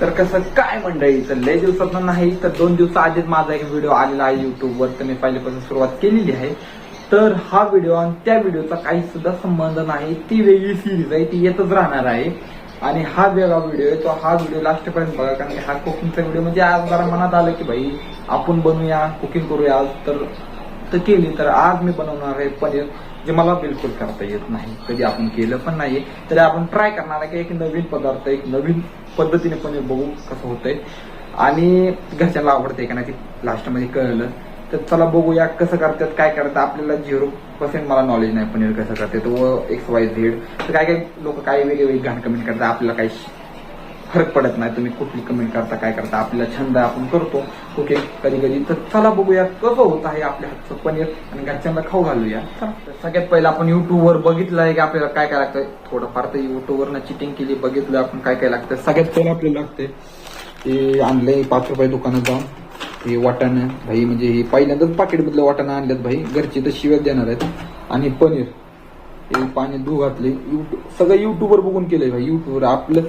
तर कसं काय मंडळी तर लय दिवसात नाही तर दोन दिवसा आधीच माझा एक व्हिडिओ आलेला आहे युट्यूबवर तर मी पहिल्यापासून सुरुवात केलेली आहे. तर हा व्हिडिओ आणि त्या व्हिडिओचा काही सुद्धा संबंध नाही. ती वेगळी सिरीज आहे ती येतच राहणार आहे. आणि हा वेगळा व्हिडिओ आहे तो हा व्हिडिओ लास्टपर्यंत बघा कारण की हा कुकिंगचा व्हिडिओ म्हणजे आज जरा मनात आलं की भाई आपण बनवूया कुकिंग करूया आज. तर तर केली तर आज मी बनवणार आहे पनीर जे मला बिलकुल करता येत नाही. कधी आपण केलं पण नाही तरी आपण ट्राय करणार आहे की एक नवीन पदार्थ एक नवीन पद्धतीने पण बघू कसं होतंय. आणि घरच्यांना आवडते का नाही ते लास्टमध्ये कळलं. तर चला बघूया कसं करतात काय करतात. आपल्याला झिरो पर्सेंट मला नॉलेज नाही पनीर कसं करतात. व एक्स वाय झेड तर काय काय लोक काय वेगळे वेगळी घाण कमेंट करतात आपल्याला काही फरक पडत नाही. तुम्ही कुठली कमेंट करता काय करता आपल्याला छंद आपण करतो. ओके? कधी कधी तर चला बघूया कसं होत आहे आपल्या हातचं पनीर आणि घरच्यांना खाऊ घालूया. सगळ्यात पहिलं आपण युट्यूबवर बघितलं आहे की आपल्याला काय काय लागतं थोडंफार तर युट्यूबवरनं चिटिंग केली बघितलं आपण काय काय लागतं सगळ्यात पहिलं आपल्याला लागते ते आणलंय पाच रुपये दुकानात जाऊन. हे वाटाणं भाई म्हणजे हे पहिल्यांदाच पाकिटमधलं वाटाणं आणल्यात भाई. घरचे तर शिव्यात देणार आहेत. आणि पनीर. हे पाणी धू घातले युट्यूब सगळं युट्यूबवर बघून केलंय भाई. युट्यूबवर आपलं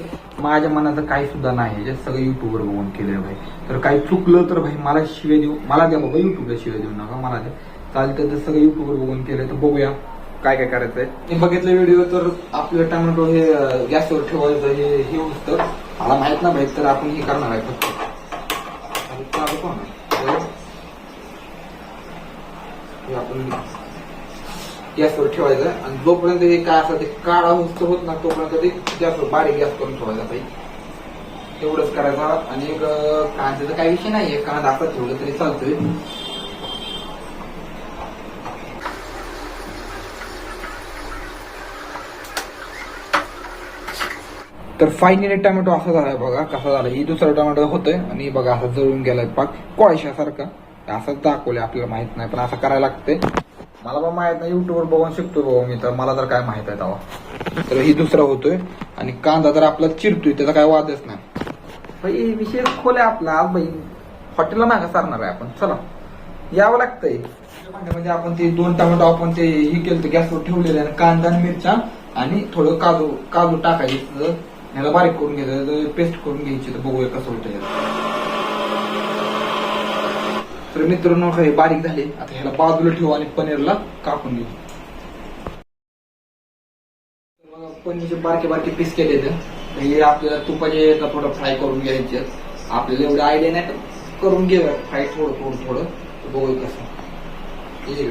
माझ्या मनाचं काही सुद्धा नाही. जे सगळं युट्यूबवर बघून केलं भाई. तर काही चुकलं तर भाई मला शिवे देऊ. मला द्या बाबा युट्यूबला शिवे देऊ नका मला द्या. चालतं तर सगळं युट्यूबवर बघून केलंय तर बघूया काय काय करायचंय. मी बघितलं व्हिडिओ तर आपलं टोमॅटो हे गॅसवर ठेवायचं हे हे होतं. मला माहीत ना भाई तर आपण हे करणार आहे फक्त. आपण गॅसवर ठेवायचं आणि जोपर्यंत हे काय असं ते काळा होत होत ना तोपर्यंत ते गॅसवर बारीक गॅस करून ठेवायचा पाहिजे एवढंच करायचं आणि एक कांद्याचा काही विषय नाहीये. कांदा असं ठेवलं तरी चालतोय. तर फायनली टोमॅटो असा झालाय बघा कसा झाला. ही दुसरा टोमॅटो होतोय आणि बघा असा जळून गेलाय पाक. कोळशासारखा. असंच दाखवलंय आपल्याला माहीत नाही पण असं करायला लागतंय. मला पण माहीत नाही युट्यूबवर बघून शिकतो बाबा मी तर मला तर काय माहीत आहे तेव्हा. तर ही दुसरा होतोय आणि कांदा तर आपला चिरतोय त्याचा काय वादच नाही. भाई विषय खोले आपला आज भाई हॉटेलला मागा सारणार आहे आपण चला. यावं लागतंय. म्हणजे आपण ते दोन टमाटो आपण ते हे केलं गॅसवर ठेवलेले आणि कांदा आणि मिरच्या आणि थोडं काजू काजू टाकायचं ह्याला बारीक करून घ्यायचं पेस्ट करून घ्यायची तर बघूया कसं होतं तर मित्रांनो हे बारीक झाले. आता ह्याला बाजूला ठेवू आणि पनीरला कापून घेऊ. बघा, पनीरचे बारके बारके पीस केले तर हे आपल्याला तुपाचे थोडं फ्राय करून घ्यायचे आपल्याला एवढं आयडिया नाही तर करून घेऊया फ्राय थोडं थोडं थोडं. बघू कसं. हे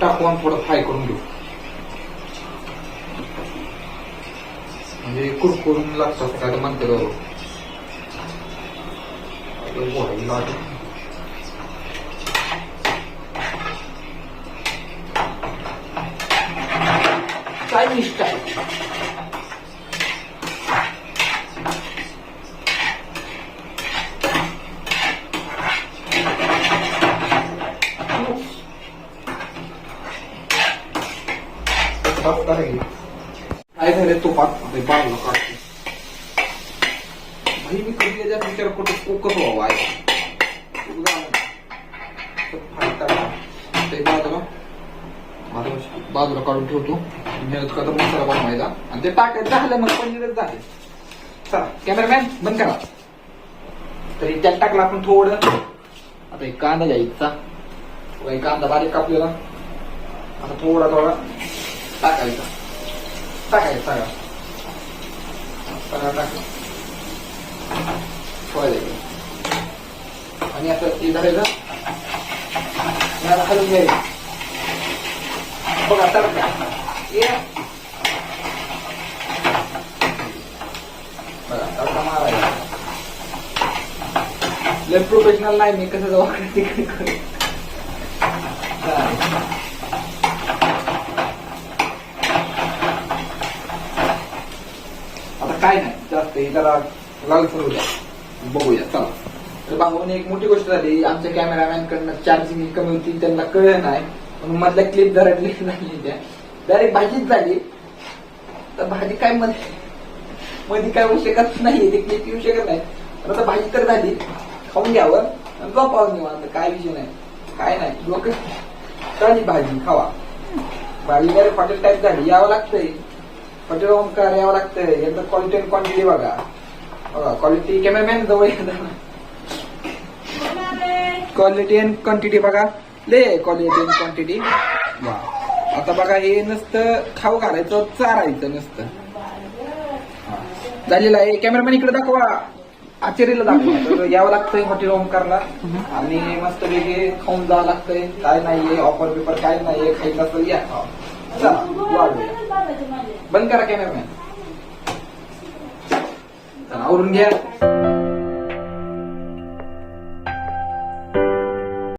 टाकून थोडं फ्राय करून घेऊ. म्हणजे कुरकुरून लागतात काय म्हणते बरोबर आपलं बोलायला काय झाले तो पाक? बाजूला काढतो भाई मी कधी याच्यात विचार करतो? कोकत व्हावा आहे बाजूला बाजूला काढून ठेवतो. का तर मसाला बनवायचा आणि ते टाकायचं झालं मग पनीरच झाले. चला कॅमेरामॅन बंद करा. तरी त्यात टाकला आपण थोडं. आता एक कांदा घ्यायचा. व एक कांदा बारीक कापलेला. आता थोडा थोडा टाकायचा. टाकायचा सगळा सगळा टाकला. ठेवायचं आणि असं ते धरायचं. याला हलवून घ्यायचं. बघा तर ये लय प्रोफेशनल नाही मी कसं जाऊ तिकडे आता काय नाही जास्त जरा लाल करू द्या. बघूया चला. तर भाऊन एक मोठी गोष्ट झाली आमच्या कॅमेरामॅन कडनं चार्जिंग कमी होती त्यांना कळलं नाही म्हणून मधल्या क्लिप जरा क्लिप झाली त्या. डायरेक्ट भाजीच झाली. तर भाजी काय मध्ये मध्ये काय होऊ शकत नाही ते क्लिप येऊ शकत नाही. आता भाजी तर झाली. खाऊन घ्यावं. आणि झोपावं निवांत. काय विषय नाही. काय नाही. लोक झाली भाजी खावा. भाजी डायरेक्ट हॉटेल टाईप झाली. यावं लागतंय. हॉटेल ओमकार यावं लागतंय. एकदा क्वालिटी आणि क्वांटिटी बघा. बघा क्वालिटी कॅमेरामॅन जवळ क्वालिटी अँड क्वांटिटी बघा. ले क्वालिटी अँड क्वांटिटी वा. आता बघा हे नसतं खाऊ घालायचं चारायचं नसतं. झालेलं आहे. कॅमेरामॅन इकडे दाखवा. आचार्यला दाखवा. तर यावं लागतंय हॉटेल ओमकारला आणि मस्त वेगळे खाऊन जावं लागतंय. काय नाहीये ऑफर पेपर काय नाहीये खायचं असेल या. चला वाढूया. बंद करा कॅमेरामॅन. आवरून घ्या.